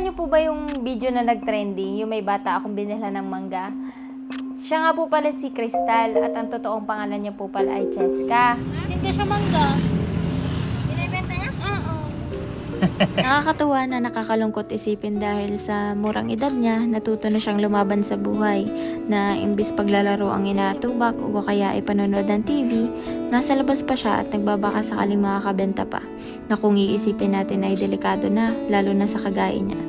niyo po ba yung video na nag-trending, yung may bata akong binila ng mangga? Siya nga po pala si Crystal at ang totoong pangalan niya po pala ay Cheska. Hindi siya mangga. Nakakatuwa na nakakalungkot isipin dahil sa murang edad niya, natuto na siyang lumaban sa buhay na imbis paglalaro ang inaatubak o kaya ay panonood ng TV, nasa labas pa siya at nagbabaka sakaling makakabenta pa na kung iisipin natin ay delikado na, lalo na sa kagaya niya.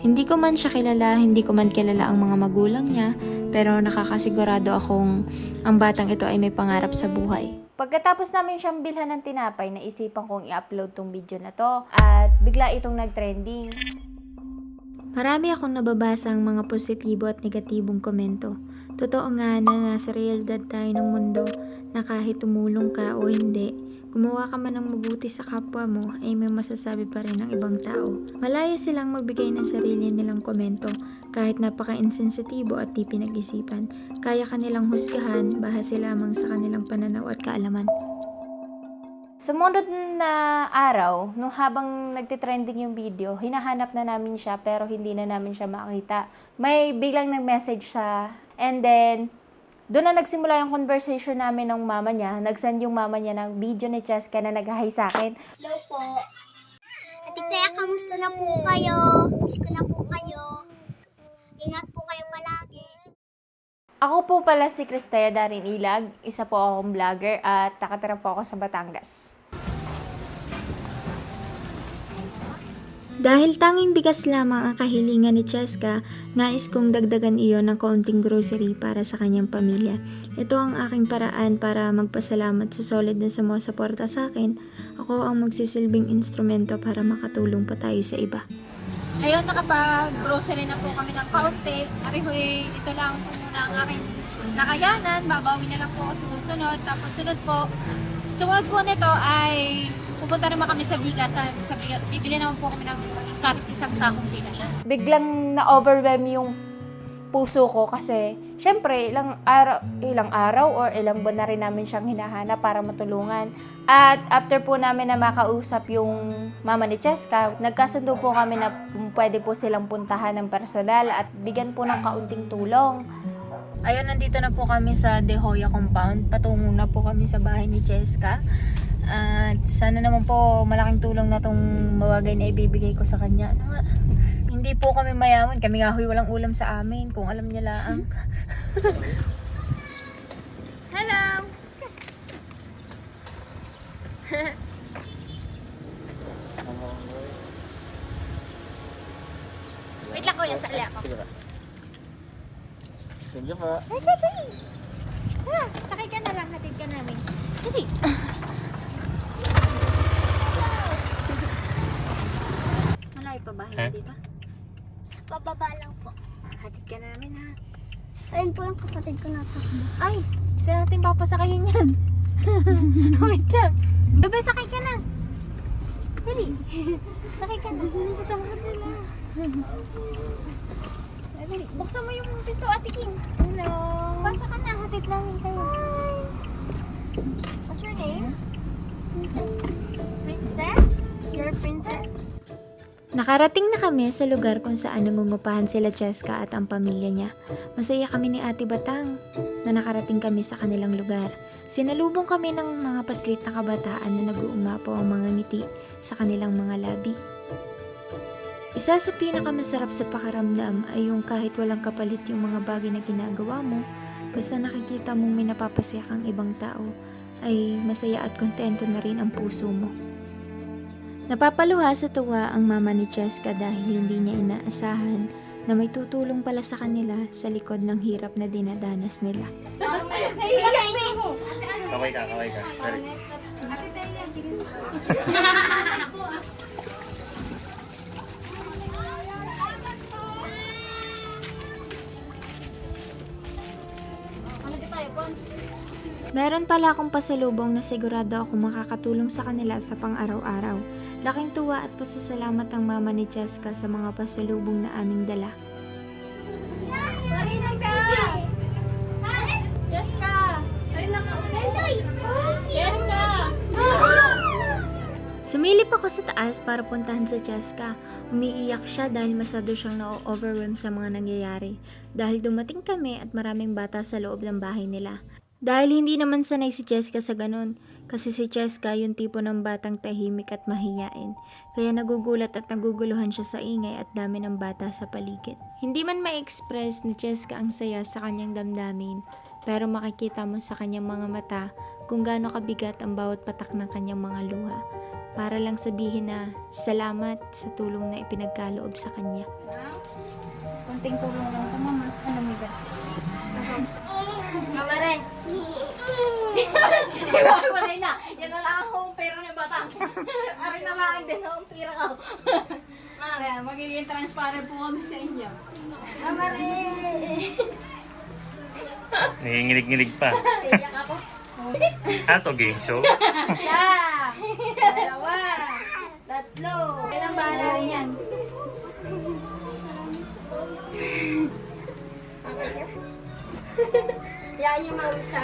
Hindi ko man siya kilala, hindi ko man kilala ang mga magulang niya, pero nakakasigurado akong ang batang ito ay may pangarap sa buhay. Pagkatapos namin siyang bilhan ng tinapay, naisipan kong i-upload tong video na to at bigla itong nag-trending. Marami akong nababasang mga positibo at negatibong komento. Totoo nga na nasa realidad tayo ng mundo na kahit tumulong ka o hindi, gumawa ka man ng mabuti sa kapwa mo ay may masasabi pa rin ng ibang tao. Malaya silang magbigay ng sarili nilang komento kahit napaka-insensitibo at di pinag-isipan. Kaya kanilang husgahan bahase lamang sa kanilang pananaw at kaalaman. Sumunod na araw, nung habang nagtitrending yung video, hinahanap na namin siya pero hindi na namin siya makita. May biglang nag-message siya and then doon na nagsimula yung conversation namin ng mama niya. Nag-send yung mama niya ng video ni Cheska na nag-hi sa akin. Hello po. Ate Taya, kamusta na po kayo? Miss ko na po kayo. Ingat po kayo palagi. Ako po pala si Cristea Darin Ilag, isa po akong vlogger at nakatira po ako sa Batangas. Dahil tanging bigas lamang ang kahilingan ni Cheska, nais kong dagdagan iyon ng kaunting grocery para sa kanyang pamilya. Ito ang aking paraan para magpasalamat sa solid na sumusuporta sa akin. Ako ang magsisilbing instrumento para makatulong pa tayo sa iba. Ayun, nakapag-grocery na po kami ng kaunti. Arihoy, ito lang po muna ang aking nakayanan. Babawi na lang po sa susunod. Tapos sunod po, sumunod po nito ay pupunta naman kami sa bigas. Sa, sa bigas. Bibili naman po kami ng kahit isang sakong bigas. Biglang na-overwhelm yung puso ko kasi syempre ilang araw, ilang araw or ilang buwan na rin namin siyang hinahanap para matulungan. At after po namin na makausap yung mama ni Cheska, nagkasundo po kami na pwede po silang puntahan ng personal at bigyan po ng kaunting tulong. Ayun, nandito na po kami sa De Hoya compound. Patungo na po kami sa bahay ni Cheska. At sana naman po malaking tulong na tong mawagay na ibibigay ko sa kanya. Ano nga? Hindi po kami mayaman. Kami nga huy walang ulam sa amin. Kung alam niya lang. Hello! Wait lang kuya, sali ako. Sige ba? Thank you po. Ah, sakay ka na lang, hatid ka namin. Dali. Malayo pa bahay Eh? dito? Sa pababa lang po. Hatid ka namin ha. Ayun po yung kapatid ko na. Ay, saan natin papasakayin yan? Wait lang. Bebe, sakay ka na. Dali. sakay ka na. Patakot sila. Ay, dali. Buksan mo yung pinto, Ate King. Hello. Pasa ka na, hatid namin kayo. What's your name? Nakarating na kami sa lugar kung saan nangungupahan sila Cheska at ang pamilya niya. Masaya kami ni Ate Batang na nakarating kami sa kanilang lugar. Sinalubong kami ng mga paslit na kabataan na nag-uungapaw ang mga ngiti sa kanilang mga labi. Isa sa pinakamasarap sa pakaramdam ay yung kahit walang kapalit yung mga bagay na ginagawa mo, basta nakikita mong may napapasaya kang ibang tao, ay masaya at kontento na rin ang puso mo. Napapaluha sa tuwa ang mama ni Cheska dahil hindi niya inaasahan na may tutulong pala sa kanila sa likod ng hirap na dinadanas nila. Kaway ka, kaway ka. Meron pala akong pasalubong na sigurado ako makakatulong sa kanila sa pang-araw-araw. Laking tuwa at pasasalamat ang mama ni Cheska sa mga pasalubong na aming dala. Jessica! Naka-upendoy! Jessica! Sumilip ako sa taas para puntahan si Cheska. Umiiyak siya dahil masyado siyang na-overwhelm sa mga nangyayari. Dahil dumating kami at maraming bata sa loob ng bahay nila. Dahil hindi naman sanay si Cheska sa ganun. Kasi si Cheska yung tipo ng batang tahimik at mahiyain. Kaya nagugulat at naguguluhan siya sa ingay at dami ng bata sa paligid. Hindi man ma-express ni Cheska ang saya sa kanyang damdamin. Pero makikita mo sa kanyang mga mata kung gaano kabigat ang bawat patak ng kanyang mga luha para lang sabihin na salamat sa tulong na ipinagkaloob sa kanya. Konting tulong lang ito, mama. Ano ba? Wala na. Yan na lang akong pera ng batang. Arin na lang din akong pera ko. Kaya magiging transparent po kami sa inyo. Mama rin. Nanginginig-nginig pa. Iyak ako. Ano to, game show? Isa. Dalawa. Tatlo. Ilang bahala rin yan. Yan yung mga sa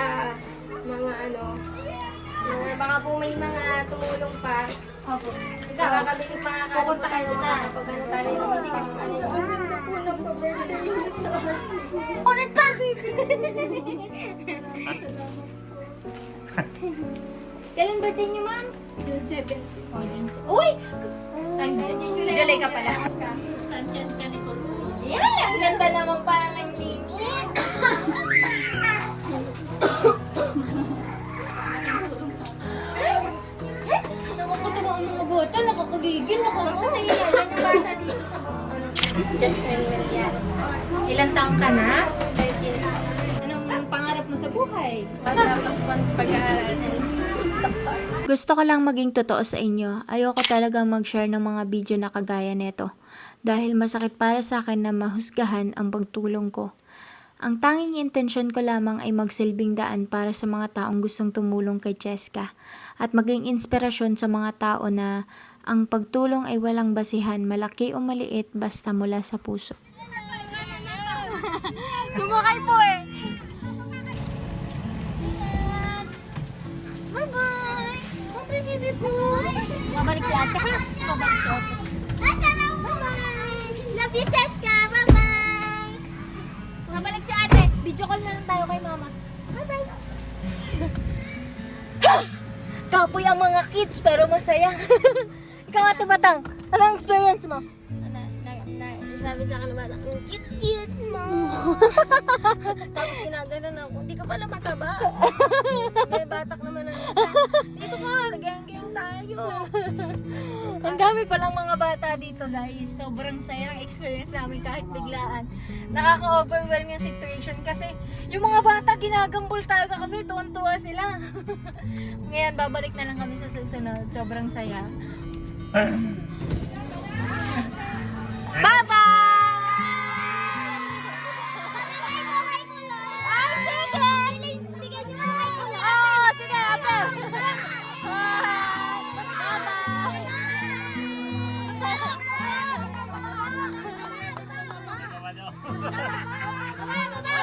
mga ano, mga, baka po may mga tumulong pa. Opo. Baka Ikaw. kami makakalimutan kayo na. Pag ano tayo naman pang ano yun. Ulit pa! Kailan birthday niyo, ma'am? June 7. Oh, June se- Uy! Ay, July ka pala. Francesca Nicole. Yeah! Ang ganda naman pala Jasmine Melias. Ilan taong ka na? 13. Anong pangarap mo sa buhay? Matapos mo pag-aaral. Gusto ko lang maging totoo sa inyo. Ayoko talagang mag-share ng mga video na kagaya neto. Dahil masakit para sa akin na mahusgahan ang pagtulong ko. Ang tanging intensyon ko lamang ay magsilbing daan para sa mga taong gustong tumulong kay Cheska at maging inspirasyon sa mga tao na ang pagtulong ay walang basihan, malaki o maliit, basta mula sa puso. Sumakay po eh. Bye-bye! Bye-bye, baby boy! Mabalik si ate ha? Si ate. Bye-bye! Love you, Cheska! Video call na lang tayo kay mama. Bye-bye! Kapoy ang mga kids pero masaya. Ikaw ate Batang, anong experience mo? Na, na, na, sabi sa akin ng bata, ang cute-cute mo. Tapos ginagano ako, hindi ka pala mataba. May batak naman ang isa. Dito ka, gang-gang tayo. Ang dami palang mga bata dito guys. Sobrang saya ng experience namin kahit biglaan. Nakaka-overwhelm yung situation kasi yung mga bata ginagambol talaga kami. Tuwan-tuwa sila. Ngayon babalik na lang kami sa susunod. Sobrang saya. 爸爸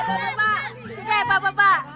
爸爸爸 ya, 爸老爸爸